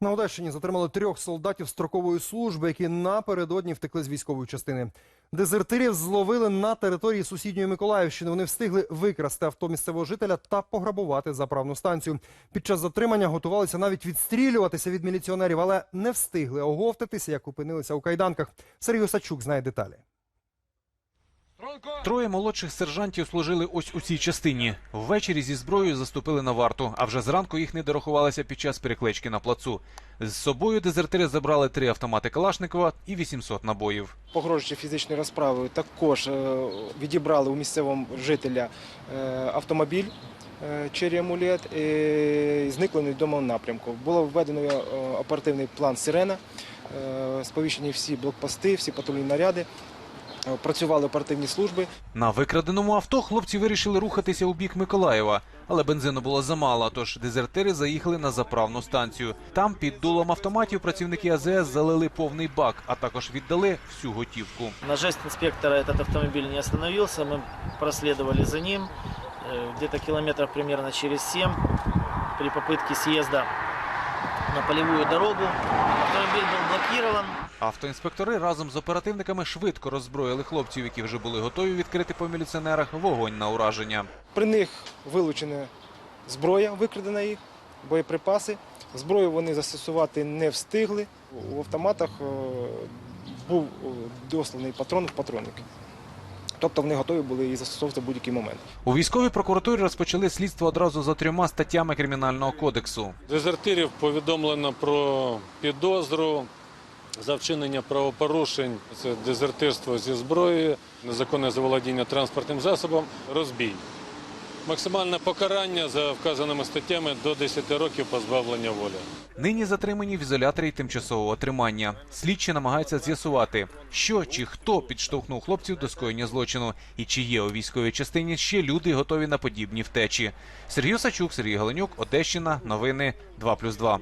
На Одещині затримали трьох солдатів строкової служби, які напередодні втекли з військової частини. Дезертирів зловили на території сусідньої Миколаївщини. Вони встигли викрасти авто місцевого жителя та пограбувати заправну станцію. Під час затримання готувалися навіть відстрілюватися від міліціонерів, але не встигли оговтатися, як опинилися у кайданках. Сергій Сачук знає деталі. Троє молодших сержантів служили ось у цій частині. Ввечері зі зброєю заступили на варту, а вже зранку їх не дорахувалися під час переклички на плацу. З собою дезертири забрали три автомати Калашникова і 800 набоїв. Погрожуючи фізичною розправою, також е, відібрали у місцевого жителя е, автомобіль «Черрі Амулет» зникли в напрямку. Було введено е, оперативний план «Сирена», сповіщені всі блокпости, всі патрульні наряди, працювали оперативні служби. На викраденому авто хлопці вирішили рухатися у бік Миколаєва, але бензину було замало, тож дезертири заїхали на заправну станцію. Там під дулом автоматів працівники АЗС залили повний бак, а також віддали всю готівку. На жест инспектора этот автомобиль не остановился, мы проследовали за ним, э, где-то километров примерно через 7 при попытке съезда на полевую дорогу. Автомобиль был блокирован, Автоінспектори разом з оперативниками швидко роззброїли хлопців, які вже були готові відкрити по міліціонерах вогонь на ураження. При них вилучена зброя, викрадена їх, боєприпаси. Зброю вони застосувати не встигли. У автоматах е, був е, досланий патрон в патронники. Тобто вони готові були її застосовувати в будь-який момент. У військовій прокуратурі розпочали слідство одразу за трьома статтями кримінального кодексу. Дезертирів повідомлено про підозру за вчинення правопорушень. Це дезертирство зі зброєю, незаконне заволодіння транспортним засобом, розбій. Максимальне покарання за вказаними статтями до 10 років позбавлення волі. Нині затримані в ізоляторі тимчасового тримання. Слідчі намагаються з'ясувати, що чи хто підштовхнув хлопців до скоєння злочину, і чи є у військовій частині ще люди готові на подібні втечі. Сергій Сачук, Сергій Галенюк, Одещина. Новини 2+,2.